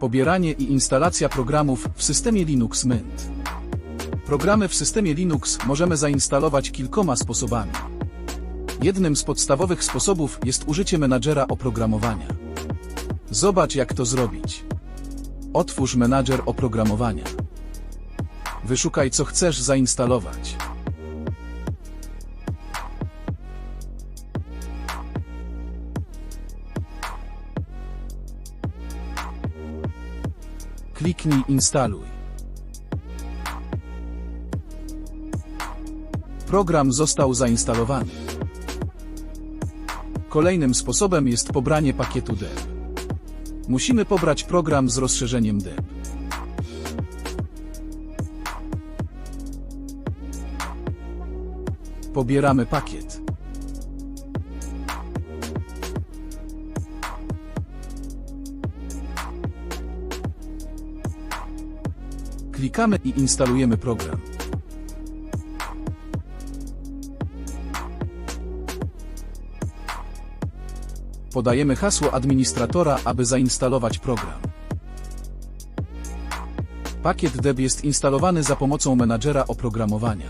Pobieranie i instalacja programów w systemie Linux Mint. Programy w systemie Linux możemy zainstalować kilkoma sposobami. Jednym z podstawowych sposobów jest użycie menadżera oprogramowania. Zobacz jak to zrobić. Otwórz menadżer oprogramowania. Wyszukaj co chcesz zainstalować. Kliknij instaluj. Program został zainstalowany. Kolejnym sposobem jest pobranie pakietu DEP. Musimy pobrać program z rozszerzeniem DEP. Pobieramy pakiet. Klikamy i instalujemy program. Podajemy hasło administratora, aby zainstalować program. Pakiet DEB jest instalowany za pomocą menadżera oprogramowania.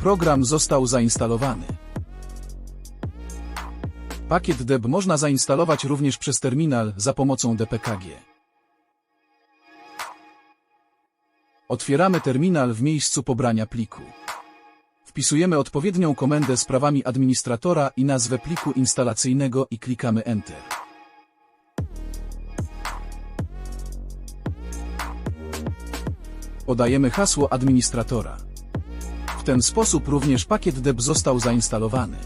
Program został zainstalowany. Pakiet DEB można zainstalować również przez terminal za pomocą DPKG. Otwieramy terminal w miejscu pobrania pliku. Wpisujemy odpowiednią komendę z prawami administratora i nazwę pliku instalacyjnego i klikamy Enter. Podajemy hasło administratora. W ten sposób również pakiet DEB został zainstalowany.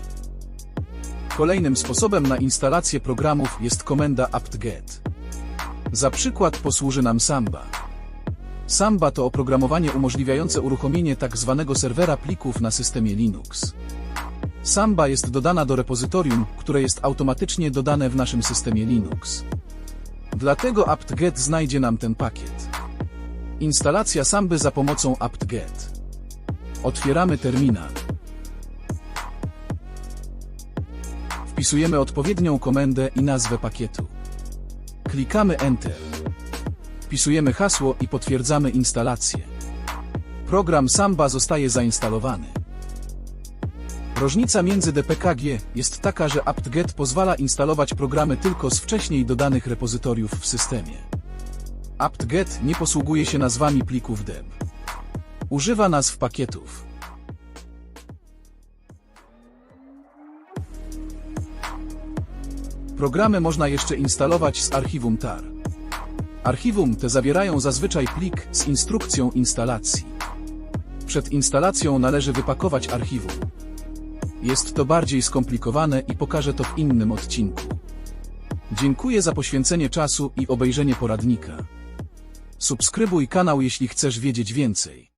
Kolejnym sposobem na instalację programów jest komenda apt-get. Za przykład posłuży nam Samba. Samba to oprogramowanie umożliwiające uruchomienie tak zwanego serwera plików na systemie Linux. Samba jest dodana do repozytorium, które jest automatycznie dodane w naszym systemie Linux. Dlatego apt-get znajdzie nam ten pakiet. Instalacja Samby za pomocą apt-get. Otwieramy terminal. Wpisujemy odpowiednią komendę i nazwę pakietu. Klikamy Enter. Wpisujemy hasło i potwierdzamy instalację. Program Samba zostaje zainstalowany. Różnica między DPKG jest taka, że apt-get pozwala instalować programy tylko z wcześniej dodanych repozytoriów w systemie. apt-get nie posługuje się nazwami plików DEB. Używa nazw pakietów. Programy można jeszcze instalować z archiwum TAR. Archiwum te zawierają zazwyczaj plik z instrukcją instalacji. Przed instalacją należy wypakować archiwum. Jest to bardziej skomplikowane i pokażę to w innym odcinku. Dziękuję za poświęcenie czasu i obejrzenie poradnika. Subskrybuj kanał jeśli chcesz wiedzieć więcej.